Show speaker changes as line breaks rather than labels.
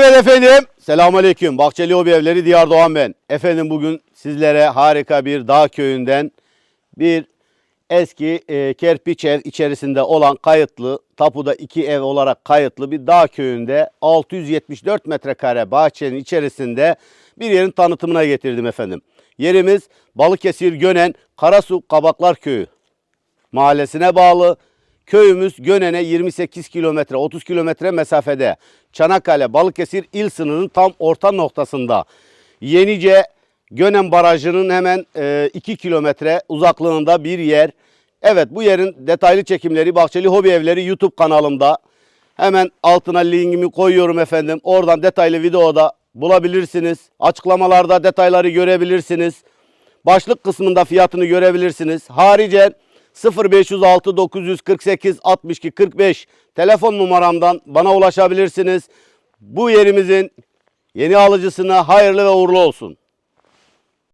Evet efendim. Selamünaleyküm. Bahçeli Hobi Evleri Diyar Doğan ben. Efendim bugün sizlere harika bir dağ köyünden bir eski e, kerpiç ev içerisinde olan kayıtlı, tapuda iki ev olarak kayıtlı bir dağ köyünde 674 metrekare bahçenin içerisinde bir yerin tanıtımına getirdim efendim. Yerimiz Balıkesir Gönen Karasu Kabaklar Köyü mahallesine bağlı. Köyümüz Gönen'e 28 kilometre 30 kilometre mesafede. Çanakkale Balıkesir il sınırının tam orta noktasında. Yenice Gönen Barajı'nın hemen 2 kilometre uzaklığında bir yer. Evet bu yerin detaylı çekimleri Bahçeli Hobi Evleri YouTube kanalımda. Hemen altına linkimi koyuyorum efendim. Oradan detaylı videoda bulabilirsiniz. Açıklamalarda detayları görebilirsiniz. Başlık kısmında fiyatını görebilirsiniz. Harice 0506 948 62 45 telefon numaramdan bana ulaşabilirsiniz. Bu yerimizin yeni alıcısına hayırlı ve uğurlu olsun.